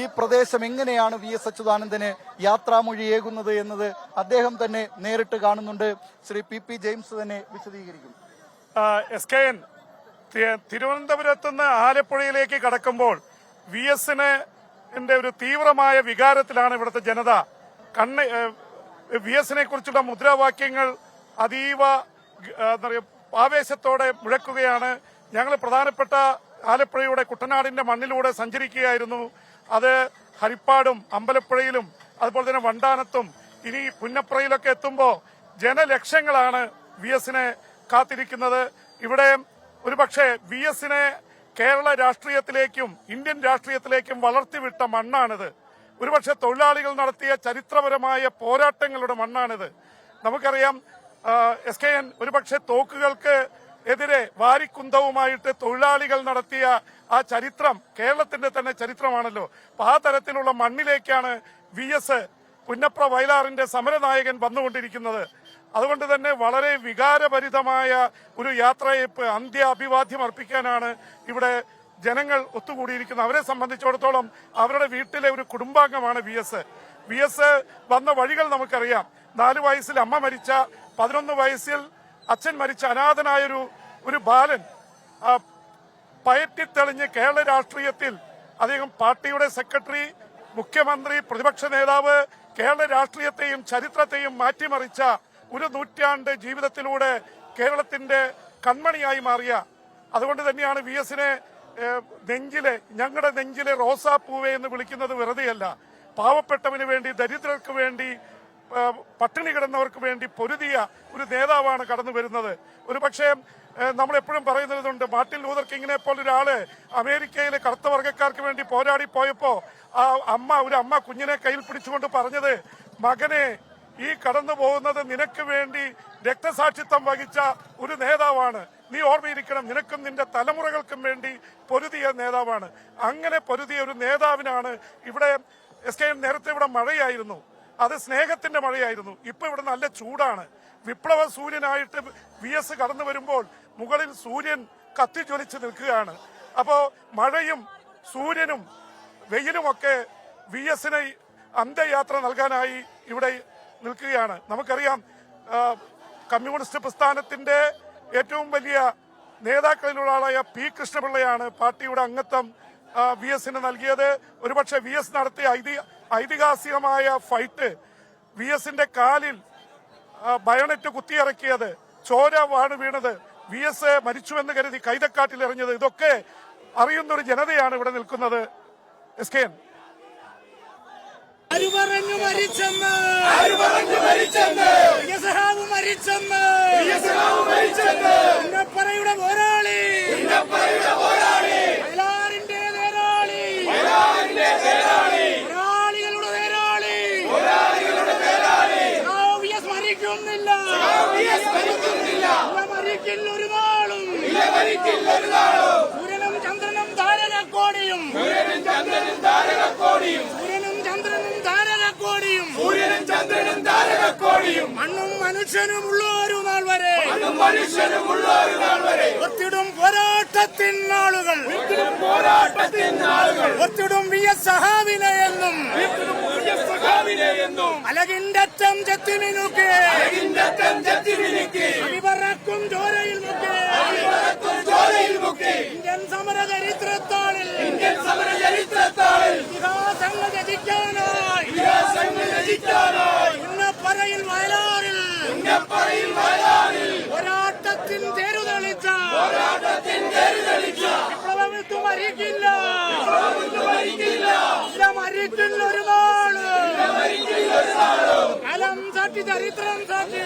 ഈ പ്രദേശം എങ്ങനെയാണ് വി എസ് അച്യുതാനന്ദന് യാത്രാമൊഴിയേകുന്നത് എന്നത് അദ്ദേഹം തന്നെ നേരിട്ട് കാണുന്നുണ്ട്. ശ്രീ പി പി ജെയിംസ് തന്നെ വിശദീകരിക്കും. എസ് കെ എൻ തിരുവനന്തപുരത്ത് നിന്ന് ആലപ്പുഴയിലേക്ക് കടക്കുമ്പോൾ വി എസിന് ഒരു തീവ്രമായ വികാരത്തിലാണ് ഇവിടുത്തെ ജനത. കണ്ണ് വി എസിനെ കുറിച്ചുള്ള മുദ്രാവാക്യങ്ങൾ അതീവ എന്താ പറയുക, ആവേശത്തോടെ മുഴക്കുകയാണ്. ഞങ്ങൾ പ്രധാനപ്പെട്ട ആലപ്പുഴയുടെ കുട്ടനാടിന്റെ മണ്ണിലൂടെ സഞ്ചരിക്കുകയായിരുന്നു. അത് ഹരിപ്പാടും അമ്പലപ്പുഴയിലും അതുപോലെ തന്നെ വണ്ടാനത്തും ഇനി പുന്നപ്പുറയിലൊക്കെ എത്തുമ്പോൾ ജനലക്ഷങ്ങളാണ് വി എസിനെ കാത്തിരിക്കുന്നത്. ഇവിടെ ഒരുപക്ഷെ വി എസിനെ കേരള രാഷ്ട്രീയത്തിലേക്കും ഇന്ത്യൻ രാഷ്ട്രീയത്തിലേക്കും വളർത്തിവിട്ട മണ്ണാണിത്. ഒരുപക്ഷെ തൊഴിലാളികൾ നടത്തിയ ചരിത്രപരമായ പോരാട്ടങ്ങളുടെ മണ്ണാണിത്. നമുക്കറിയാം എസ് കെ എൻ ഒരുപക്ഷെ തോക്കുകൾക്ക് എതിരെ വാരിക്കുന്തവുമായിട്ട് തൊഴിലാളികൾ നടത്തിയ ആ ചരിത്രം കേരളത്തിന്റെ തന്നെ ചരിത്രമാണല്ലോ. അപ്പൊ ആ തരത്തിലുള്ള മണ്ണിലേക്കാണ് വി എസ് പുന്നപ്ര വയലാറിന്റെ സമരനായകൻ വന്നുകൊണ്ടിരിക്കുന്നത്. അതുകൊണ്ട് തന്നെ വളരെ വികാരഭരിതമായ ഒരു യാത്രയപ്പ് അന്ത്യ അഭിവാദ്യം അർപ്പിക്കാനാണ് ഇവിടെ ജനങ്ങൾ ഒത്തുകൂടിയിരിക്കുന്നത്. അവരെ സംബന്ധിച്ചിടത്തോളം അവരുടെ വീട്ടിലെ ഒരു കുടുംബാംഗമാണ് വി എസ്. വി എസ് വന്ന വഴികൾ നമുക്കറിയാം. നാലു വയസ്സിൽ അമ്മ മരിച്ച പതിനൊന്ന് വയസ്സിൽ അച്ഛൻ മരിച്ച അനാഥനായൊരു ഒരു ബാലൻ പയറ്റിത്തെളിഞ്ഞ് കേരള രാഷ്ട്രീയത്തിൽ അദ്ദേഹം പാർട്ടിയുടെ സെക്രട്ടറി മുഖ്യമന്ത്രി പ്രതിപക്ഷ നേതാവ് കേരള രാഷ്ട്രീയത്തെയും ചരിത്രത്തെയും മാറ്റിമറിച്ച ഒരു നൂറ്റാണ്ട് ജീവിതത്തിലൂടെ കേരളത്തിന്റെ കൺമണിയായി മാറിയ അതുകൊണ്ട് തന്നെയാണ് വി എസിനെ നെഞ്ചിലെ ഞങ്ങളുടെ നെഞ്ചിലെ റോസാപ്പൂവെ എന്ന് വിളിക്കുന്നത് വെറുതെയല്ല. പാവപ്പെട്ടവന് വേണ്ടി ദരിദ്രർക്ക് വേണ്ടി പട്ടിണി കിടന്നവർക്ക് വേണ്ടി പൊരുതിയ ഒരു നേതാവാണ് കടന്നു വരുന്നത് ഒരു പക്ഷേ നമ്മൾ എപ്പോഴും പറയുന്നതുണ്ട് മാർട്ടിൻ ലൂതർ കിങ്ങിനെ പോലെ ഒരാൾ അമേരിക്കയിലെ കറുത്ത വർഗക്കാർക്ക് വേണ്ടി പോരാടി പോയപ്പോ ആ അമ്മ ഒരു അമ്മ കുഞ്ഞിനെ കയ്യിൽ പിടിച്ചുകൊണ്ട് പറഞ്ഞത് മകനെ ഈ കടന്നു പോകുന്നത് നിനക്ക് വേണ്ടി രക്തസാക്ഷിത്വം വഹിച്ച ഒരു നേതാവാണ്. നീ ഓർമ്മയിരിക്കണം നിനക്കും നിന്റെ തലമുറകൾക്കും വേണ്ടി പൊരുതിയ നേതാവാണ്. അങ്ങനെ പൊരുതിയ ഒരു നേതാവിനാണ് ഇവിടെ എസ് കെ നേരത്തെ ഇവിടെ മഴയായിരുന്നു. അത് സ്നേഹത്തിന്റെ മഴയായിരുന്നു. ഇപ്പൊ ഇവിടെ നല്ല ചൂടാണ്. വിപ്ലവ സൂര്യനായിട്ട് വി എസ് കടന്നു വരുമ്പോൾ മുകളിൽ സൂര്യൻ കത്തിജ്വലിച്ച് നിൽക്കുകയാണ്. അപ്പോൾ മഴയും സൂര്യനും വെയിലുമൊക്കെ വി എസിന് അന്ത്യയാത്ര നൽകാനായി ഇവിടെ നിൽക്കുകയാണ്. നമുക്കറിയാം കമ്മ്യൂണിസ്റ്റ് പ്രസ്ഥാനത്തിന്റെ ഏറ്റവും വലിയ നേതാക്കളിലൊരാളായ പി കൃഷ്ണപിള്ളയാണ് പാർട്ടിയുടെ അംഗത്വം വി എസിന് നൽകിയത്. ഒരുപക്ഷെ വി എസ് നടത്തിയ ഐതി- ഐതിഹാസികമായ ഫൈറ്റ് വി എസിന്റെ കാലിൽ ബയണറ്റ് കുത്തിയിറക്കിയത് ചോര വാണ് വീണത് വി എസ് മരിച്ചുവെന്ന് കരുതി കൈതക്കാട്ടിൽ എറിഞ്ഞത് ഇതൊക്കെ അറിയുന്ന ഒരു ജനതയാണ് ഇവിടെ നിൽക്കുന്നത്. S K N. ആര് പറഞ്ഞു മരിച്ചെന്ന്. മരിച്ചെന്ന് ഇല്ല മരിക്കില്ല ഒരു നാളും സൂര്യനും ചന്ദ്രനും താരകക്കോടിയും. സൂര്യനും ചന്ദ്രനും താരകക്കോടിയും. സൂര്യനും ചന്ദ്രനും താരകക്കോടിയും. മണ്ണും മനുഷ്യനും ഉള്ള ഒരു നാൾ വരെ. മനുഷ്യനും ഉള്ള ഒരു നാൾ വരെ. ഒത്തിടും പോരാട്ടത്തിൻ നാളുകൾ പോരാട്ടത്തിൻ നാളുകൾ ഒത്തിടും വി എസ് സഹാവിനെ എന്നും. അലകിന്റെ അറ്റം അടിപറക്കും രചിക്കാനായി. ഇതിഹാസങ്ങൾ രചിക്കാനായി. ഉന്നപ്പറയിൽ വയലാറിൽ. ഉന്നപ്പറയിൽ വയലാറിൽ. പോരാട്ടത്തിൻ തേരുതെളിച്ച പോരാട്ടത്തിൻ തേരുതെളിച്ച വിപ്ലവമിത്തു മരിക്കില്ല. വിപ്ലവമിത്തു മരിക്കില്ല. ഇല്ല മരിക്കില്ല ഒരു നാൾ കലം സാക്ഷി ചരിത്രം സാക്ഷി